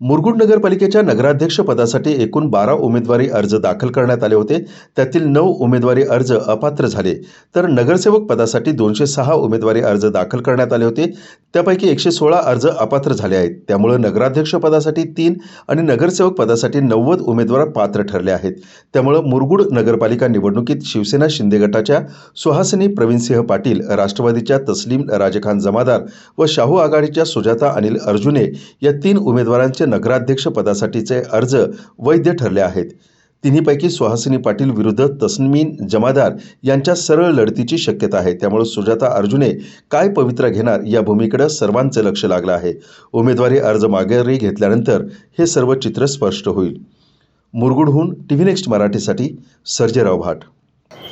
मुरगुड नगरपालिकेच्या नगराध्यक्ष पदासाठी एकूण बारा उमेदवारी अर्ज दाखल करण्यात आले होते. त्यातील नऊ उमेदवारी अर्ज अपात्र झाले. तर नगरसेवक पदासाठी दोनशे सहा उमेदवारी अर्ज दाखल करण्यात आले होते. त्यापैकी एकशे सोळा अर्ज अपात्र झाले आहेत. त्यामुळे नगराध्यक्ष पदासाठी तीन आणि नगरसेवक पदासाठी नव्वद उमेदवार पात्र ठरले आहेत. त्यामुळं मुरगुड नगरपालिका निवडणुकीत शिवसेना शिंदे गटाच्या सुहासिनी प्रवीणसिंह पाटील राष्ट्रवादीच्या तस्लीम राजखान जमादार व शाहू आघाडीच्या सुजाता अनिल अर्जुने या तीन उमेदवारांचे नगराध्यक्ष पदासाठीचे अर्ज वैध ठरले आहेत. तिन्हीपैकी सुहासिनी पाटील विरुद्ध तस्मीन जमादार यांच्या सरळ लढतीची शक्यता आहे. त्यामुळे सुजाता अर्जुने काय पवित्रा घेणार या भूमीकडे सर्वांचं लक्ष लागलं आहे. उमेदवारी अर्ज माघारी घेतल्यानंतर हे सर्व चित्र स्पष्ट होईल. मुरगुडहून टी व्ही नेक्स्ट मराठीसाठी सर्जेराव भाट.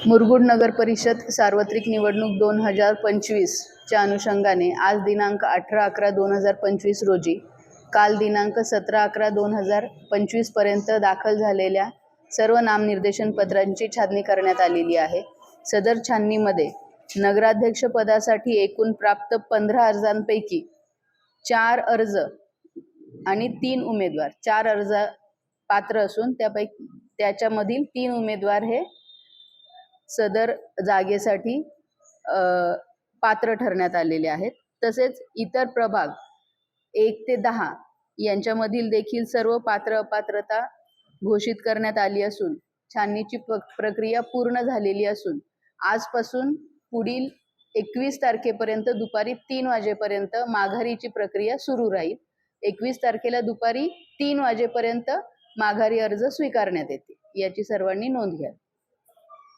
मुरगुड नगर परिषद सार्वत्रिक निवडणूक दोन हजार पंचवीसच्या अनुषंगाने आज दिनांक अठरा अकरा दोन हजार पंचवीस रोजी काल दिनांक सतरा अकरा दोन हजार पंचवीसपर्यंत दाखल झालेल्या सर्व नामनिर्देशन पत्रांची छाननी करण्यात आलेली आहे. सदर छाननीमध्ये नगराध्यक्षपदासाठी एकूण प्राप्त पंधरा अर्जांपैकी चार अर्ज आणि तीन उमेदवार चार अर्ज पात्र असून त्यापैकी त्याच्यामधील तीन उमेदवार हे सदर जागेसाठी पात्र ठरण्यात आलेले आहेत. तसेच इतर प्रभाग एक ते दहा यांच्यामधील देखील सर्व पात्र अपात्रता घोषित करण्यात आली असून छाननीची प्रक्रिया पूर्ण झालेली असून आजपासून पुढील एकवीस तारखेपर्यंत दुपारी तीन वाजेपर्यंत माघारीची प्रक्रिया सुरू राहील. एकवीस तारखेला दुपारी तीन वाजेपर्यंत माघारी अर्ज स्वीकारण्यात येते याची सर्वांनी नोंद घ्या.